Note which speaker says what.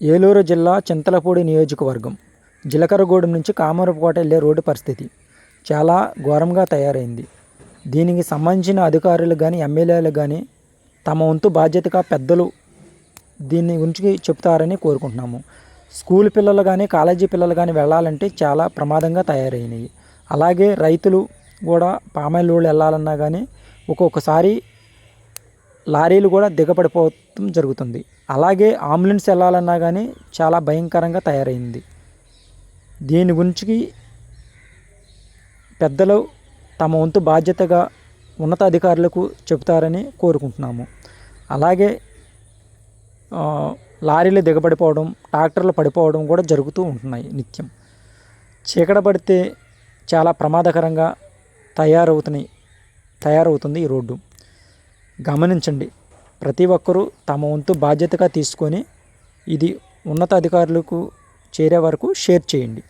Speaker 1: ఏలూరు జిల్లా చింతలపూడి నియోజకవర్గం. జిలకరగూడెం నుంచి కామరపుకోట వెళ్ళే రోడ్డు పరిస్థితి చాలా ఘోరంగా తయారైంది. దీనికి సంబంధించిన అధికారులు కానీ ఎమ్మెల్యేలు కానీ తమ వంతు బాధ్యతగా పెద్దలు దీన్ని గురించి చెప్తారని కోరుకుంటున్నాము. స్కూల్ పిల్లలు కానీ కాలేజీ పిల్లలు కానీ వెళ్ళాలంటే చాలా ప్రమాదంగా తయారైనవి అలాగే రైతులు కూడా పామాయిల్ రోడ్లు వెళ్ళాలన్నా కానీ ఒక్కొక్కసారి లారీలు కూడా దిగబడిపోవటం జరుగుతుంది. అలాగే అంబులెన్స్ వెళ్ళాలన్నా కానీ చాలా భయంకరంగా తయారైంది. దీని గురించి పెద్దలు తమ వంతు బాధ్యతగా ఉన్నతాధికారులకు చెబుతారని కోరుకుంటున్నాము. అలాగే లారీలు దిగబడిపోవడం ట్రాక్టర్లు పడిపోవడం కూడా జరుగుతూ ఉంటున్నాయి నిత్యం. చీకట పడితే చాలా ప్రమాదకరంగా తయారవుతున్నాయి తయారవుతుంది ఈ రోడ్డు. గమనించండి. ప్రతి ఒక్కరూ తమ వంతు బాధ్యతగా తీసుకొని ఇది ఉన్నతాధికారులకు చేరే వరకు షేర్ చేయండి.